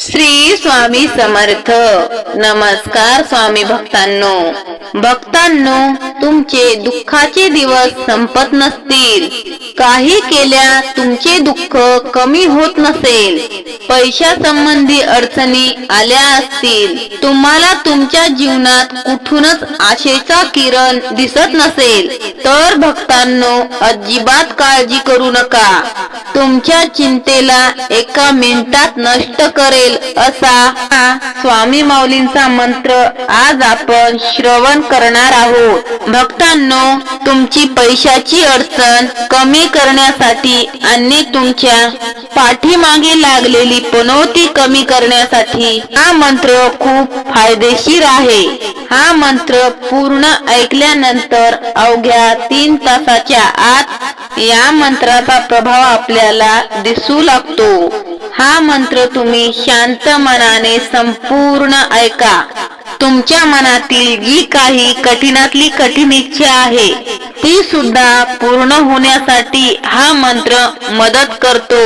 श्री स्वामी समर्थ. नमस्कार स्वामी भक्तांनो. भक्तांनो तुमचे दुःखाचे दिवस संपत नसतील. काही केल्या तुमचे दुःख कमी होत नसेल. पैशा संबंधी अडचणी आल्या असतील. तुम्हाला तुमच्या जीवनात कुठूनच आशेचा किरण दिसत नसेल. तर भक्तांनो अजिबात काळजी करू नका. तुमच्या चिंतेला एका मिनिटात नष्ट करेल. असा हा स्वामी माऊलींचा मंत्र आज आपण श्रवण करणार आहोत. भक्तांनो तुमची पैशाची अडचण कमी करण्यासाठी आणि तुमच्या पाठीमागे लागलेली पनोती कमी करण्यासाठी हा मंत्र खूप फायदेशीर आहे. हा मंत्र पूर्ण ऐकल्यानंतर अवघ्या तीन तासाच्या आत या मंत्राचा प्रभाव आपल्याला दिसू लागतो. हा मंत्र तुम्ही शांत मनाने संपूर्ण ऐका. तुमच्या मनातील जी काही कठीणातली कठीण इच्छा आहे ती सुद्धा पूर्ण होण्यासाठी हा मंत्र मदत करतो.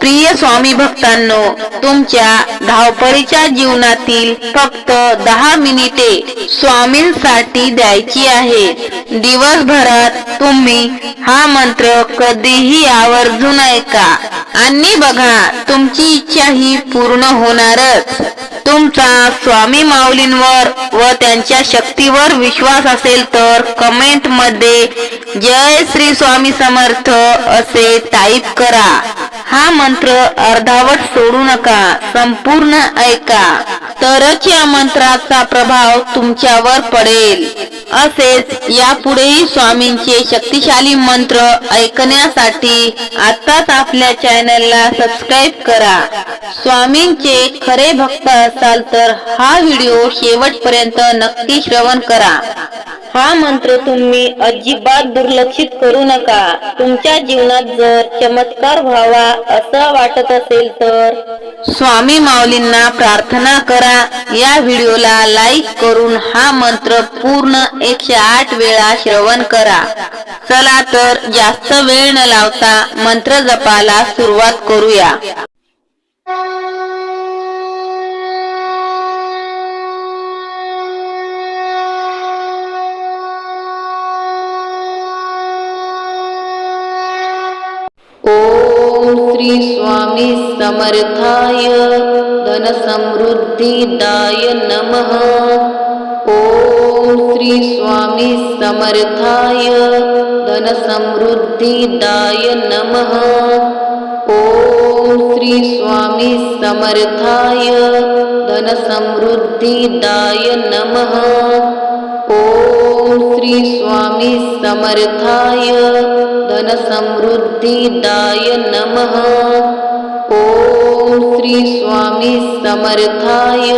प्रिय स्वामी भक्तांनो तुमच्या धावपळीच्या जीवनातील फक्त दहा मिनिटे स्वामींसाठी द्यायची आहे. दिवसभरात तुम्ही हा मंत्र कधीही आवर्जून ऐका. आणि बघा तुमची इच्छा ही पूर्ण होणारच. तुमचा स्वामी माऊलींवर व त्यांच्या शक्तीवर विश्वास असेल तर कमेंटमध्ये जय श्री स्वामी समर्थ असे टाईप करा. हा मंत्र अर्धावट सोडू नका संपूर्ण ऐका. तरच या मंत्राचा प्रभाव तुमच्यावर पडेल. असेच यापुढेही स्वामींचे शक्तिशाली मंत्र ऐकण्यासाठी आताच आपल्या चॅनलला सबस्क्राईब करा. स्वामींचे खरे भक्त असाल तर हा व्हिडिओ शेवटपर्यंत नक्की श्रवण करा. हा मंत्र तुम्ही अजिबात दुर्लक्षित करू नका. तुमच्या जीवनात जर चमत्कार व्हावा असं वाटत असेल तर स्वामी माऊलींना प्रार्थना करा. या व्हिडिओला लाईक करून हा मंत्र पूर्ण एकशे आठ वेळा श्रवण करा. चला तर जास्त वेळ न लावता मंत्र जपाला सुरुवात करूया. स्वामी समर्थाय धनसमृद्धिदाय नमः. ओम श्री स्वामी समर्थाय धनसमृद्धिदाय नमः. ओम श्री स्वामी समर्थाय धनसमृद्धिदाय नमः. ओम श्री स्वामी समर्थाय धनसमृद्धिदाय नमः। ओम श्री स्वामी समर्थाय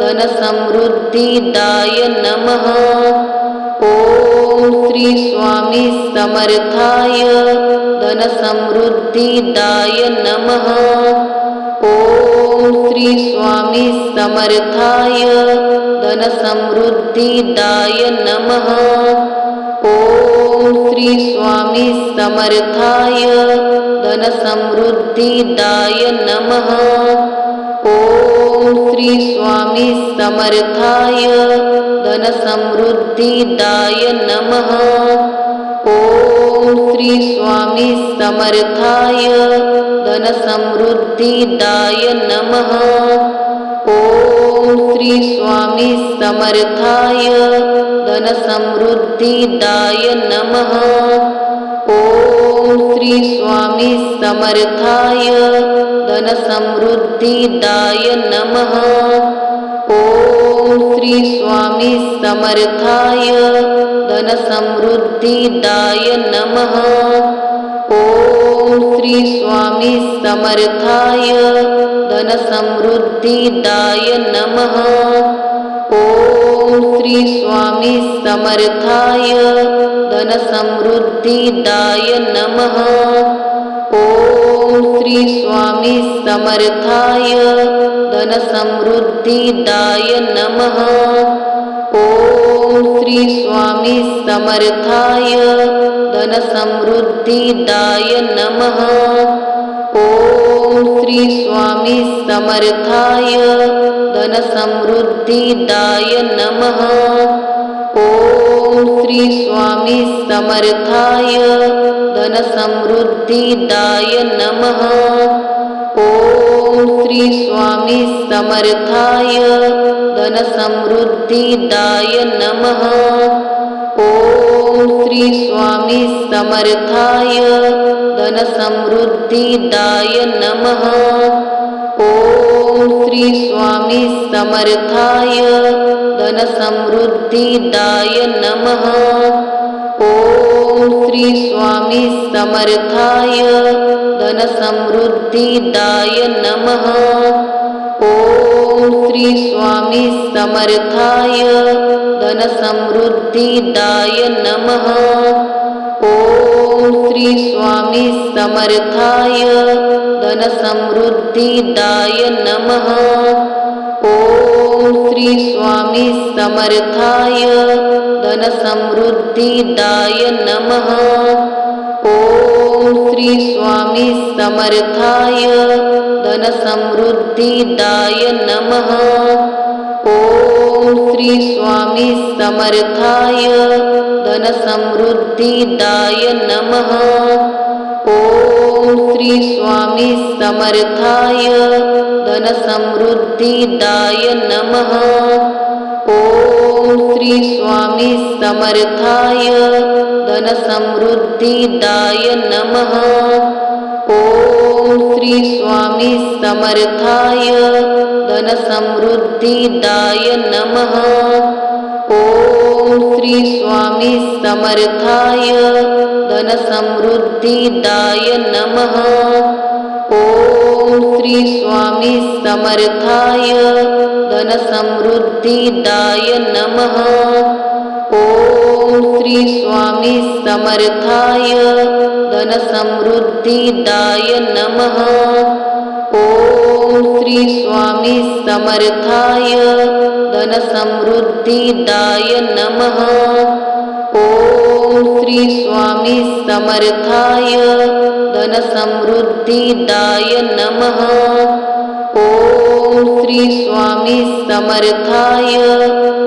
धनसमृद्धिदाय नमः। ओम श्री स्वामी समर्थाय धनसमृद्धिदाय नमः। ओम श्री स्वामी समर्थाय धनसमृद्धिदाय नमः। ओम श्री स्वामी समर्थाय धनसमृद्धिदाय नमः। ओम श्री स्वामी समर्थाय धनसमृद्धिदाय नमः। ओम श्री स्वामी समर्थाय धनसमृद्धिदाय नमः। ओम श्री स्वामी समर्थाय धनसमृद्धिदाय नमः। ओम श्री स्वामी समर्थाय धनसमृद्धिदाय नमः। ओम श्री स्वामी समर्थाय धनसमृद्धिदाय नमः। ओम श्री स्वामी समर्थाय धनसमृद्धिदाय नमः। ओम श्री स्वामी समर्थाय धनसमृद्धिदाय नमः। ओम श्री स्वामी समर्थाय धनसमृद्धिदाय नमः। ओम श्री स्वामी समर्थाय धनसमृद्धिदाय नमः। ओम श्री स्वामी समर्थाय। धनसमृद्धिदाय नमः। ओम श्री स्वामी समर्थाय। धनसमृद्धिदाय नमः। ओम श्री स्वामी समर्थाय। धनसमृद्धिदाय नमः। ओम श्री स्वामी समर्थाय धनसमृद्धिदाय नमः। ओम श्री स्वामी समर्थाय धनसमृद्धिदाय नमः। ओम श्री स्वामी समर्थाय धनसमृद्धिदाय नमः। ओम श्री स्वामी समर्थाय धनसमृद्धिदाय नमः। ओम श्री स्वामी समर्थाय धनसमृद्धिदाय नमः। ओम श्री स्वामी समर्थाय धनसमृद्धिदाय नमः। ओम श्री स्वामी समर्थाय धनसमृद्धिदाय नमः। ओम श्री स्वामी समर्थाय धनसमृद्धिदाय नमः। ओम श्री स्वामी समर्थाय धनसमृद्धिदाय नमः। ओम श्री स्वामी समर्थाय धनसमृद्धिदाय नमः। ओम श्री स्वामी समर्थाय धनसमृद्धिदाय नमः। ओम श्री स्वामी समर्थाय धनसमृद्धिदाय नमः। ओम श्री स्वामी समर्थाय धनसमृद्धिदाय नमः। ओम श्री स्वामी समर्थाय धनसमृद्धिदाय नमः. ओम श्री स्वामी समर्थाय धनसमृद्धिदाय नमः. ओम श्री स्वामी समर्थाय धनसमृद्धिदाय नमः. ओम श्री स्वामी समर्थाय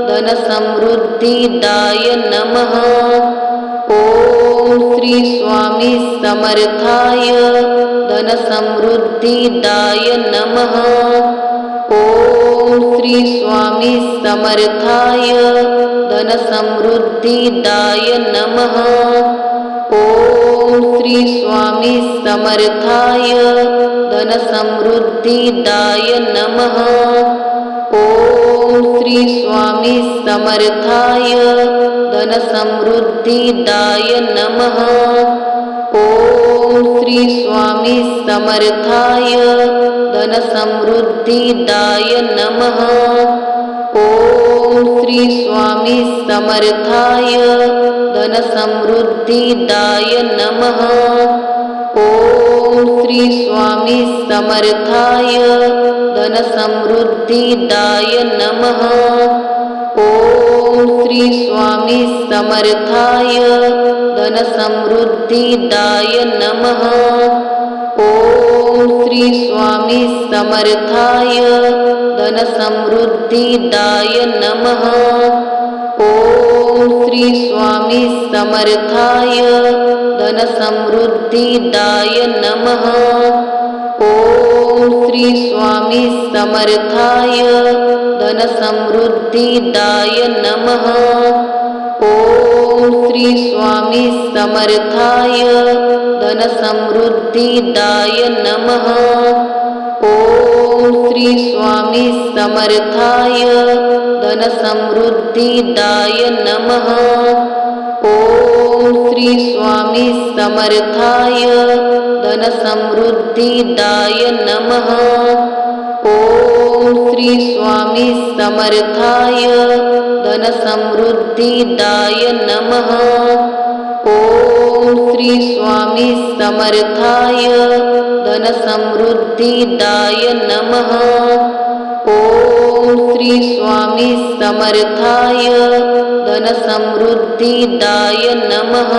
धनसमृद्धिदाय नमः। ओम श्री स्वामी समर्थाय धनसमृद्धिदाय नमः। ओम श्री स्वामी समर्थाय धनसमृद्धिदाय नमः। ओम श्री स्वामी समर्थाय धनसमृद्धिदाय नमः। ओम श्री स्वामी समर्थाय धनसमृद्धिदाय नमः। ओम श्री स्वामी समर्थाय धनसमृद्धिदाय नमः। ओम श्री स्वामी समर्थाय धनसमृद्धिदाय नमः। ओम श्री स्वामी समर्थाय धनसमृद्धिदाय नमः। ओम श्री स्वामी समर्थाय धनसमृद्धिदाय नमः। ओम श्री स्वामी समर्थाय धनसमृद्धिदाय नमः। ओम श्री स्वामी समर्थाय धनसमृद्धिदाय नमः। ओम श्री स्वामी समर्थाय धनसमृद्धिदाय नमः। ओम श्री स्वामी समर्थाय धनसमृद्धिदाय नमः। ओम श्री स्वामी समर्थाय धनसमृद्धिदाय नमः। ओम श्री स्वामी समर्थाय धनसमृद्धिदाय नमः। ओम श्री स्वामी समर्थाय धनसमृद्धिदाय नमः। ओम श्री स्वामी समर्थाय। धनसमृद्धिदाय नमः। ओम श्री स्वामी समर्थाय। धनसमृद्धिदाय नमः।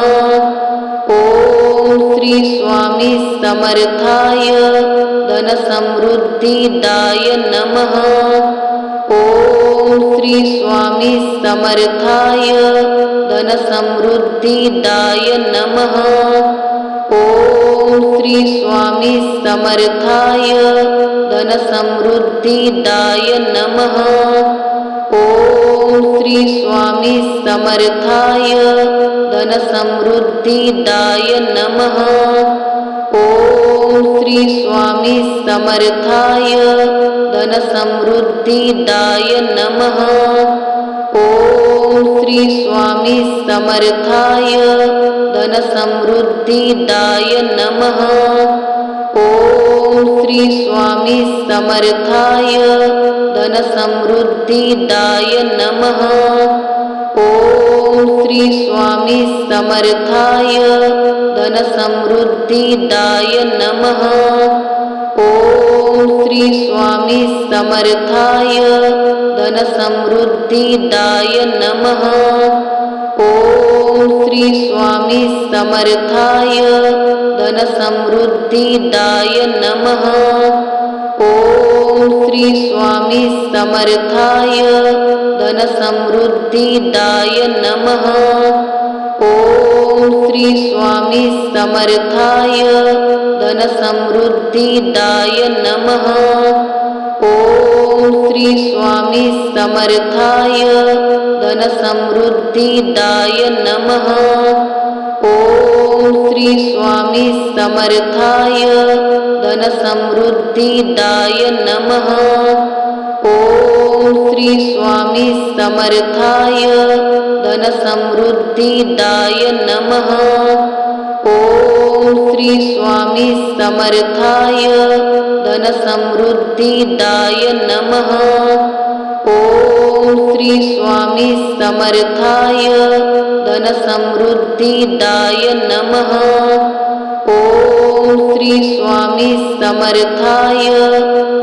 ओम श्री स्वामी समर्थाय। धनसमृद्धिदाय नमः। ओम श्री स्वामी समर्थाय धनसमृद्धिदाय नमः. ओम श्री स्वामी समर्थाय धनसमृद्धिदाय नमः. ओम श्री स्वामी समर्थाय धनसमृद्धिदाय नमः. ओम श्री स्वामी समर्थाय धनसमृद्धिदाय नमः। ओम श्री स्वामी समर्थाय धनसमृद्धिदाय नमः। ओम श्री स्वामी समर्थाय धनसमृद्धिदाय नमः। ओम श्री स्वामी समर्थाय धनसमृद्धिदाय नमः। ओम श्री स्वामी समर्थाय धनसमृद्धिदाय नमः। ओम श्री स्वामी समर्थाय धनसमृद्धिदाय नमः। ओम श्री स्वामी समर्थाय धनसमृद्धिदाय नमः। ओम श्री स्वामी समर्थाय धनसमृद्धिदाय नमः। ओम श्री स्वामी समर्थाय धनसमृद्धिदाय नमः। ओम श्री स्वामी समर्थाय धनसमृद्धिदाय नमः। ओम श्री स्वामी समर्थाय धनसमृद्धिदाय नमः। ओम श्री स्वामी समर्थाय धनसमृद्धिदाय नमः। ओम श्री स्वामी समर्थाय धनसमृद्धिदाय नमः। ओम श्री स्वामी समर्थाय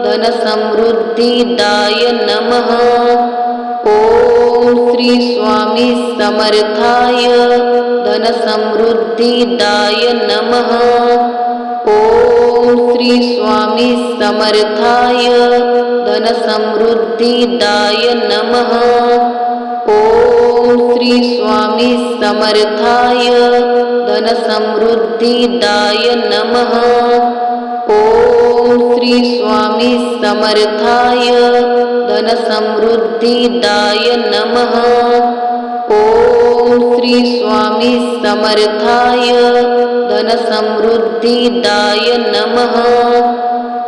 धनसमृद्धिदाय नमः। ओम श्री स्वामी समर्थाय धनसमृद्धिदाय नमः। ओम श्री स्वामी समर्थाय धनसमृद्धिदाय नमः। ओम श्री स्वामी समर्थाय धनसमृद्धिदाय नमः। ओम श्री स्वामी समर्थाय धनसमृद्धिदाय नमः। ओम श्री स्वामी समर्थाय धनसमृद्धिदाय नमः।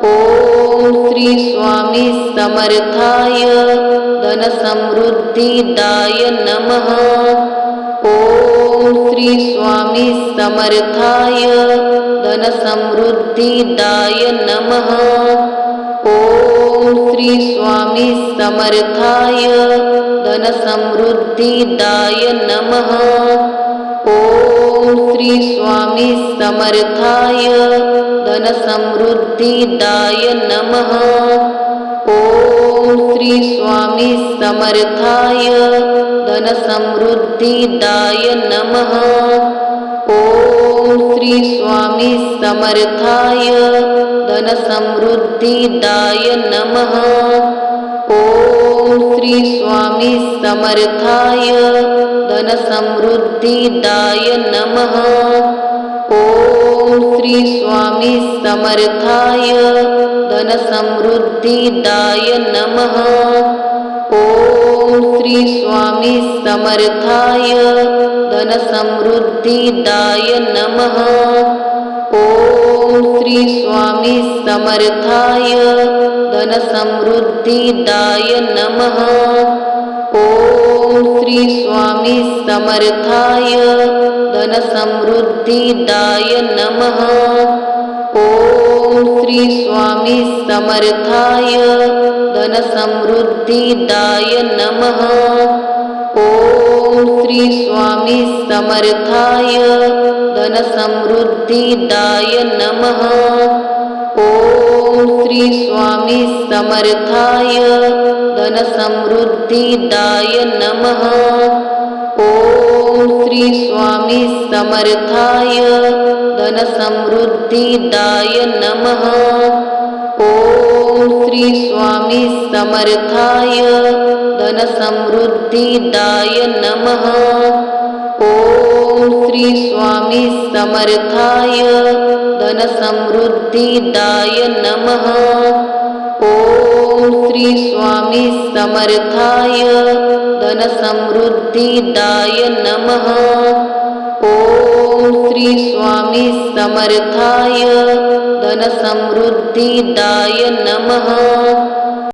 ओम श्री स्वामी समर्थाय धनसमृद्धिदाय नमः। ओम श्री स्वामी समर्थाय धनसमृद्धिदाय नमः। ओम श्री स्वामी समर्थाय धनसमृद्धिदाय नमः। ओम श्री स्वामी समर्थाय धनसमृद्धिदाय नमः। ओम श्री स्वामी समर्थाय धनसमृद्धिदाय नमः। ओम श्री स्वामी समर्थाय धनसमृद्धिदाय नमः। ओम श्री स्वामी समर्थाय धनसमृद्धिदाय नमः। ओम श्री स्वामी समर्थाय धनसमृद्धिदाय नमः। ओम श्री स्वामी समर्थाय धनसमृद्धिदाय नमः। ओम श्री स्वामी समर्थाय धनसमृद्धिदाय नमः। ओम श्री स्वामी समर्थाय धनसमृद्धिदाय नमः। ओम श्री स्वामी समर्थाय धनसमृद्धिदाय नमः। ओम श्री स्वामी समर्थाय धनसमृद्धिदाय नमः। ओम श्री स्वामी समर्थाय धनसमृद्धिदाय नमः। ओम ओम श्री स्वामी समर्थाय धनसमृद्धिदाय नमः। ओम श्री स्वामी समर्थाय धनसमृद्धिदाय नमः। ओम श्री स्वामी समर्थाय धनसमृद्धिदाय नमः। ओम श्री स्वामी समर्थाय धनसमृद्धिदाय नमः। ओम श्री स्वामी समर्थाय धनसमृद्धिदाय नमः।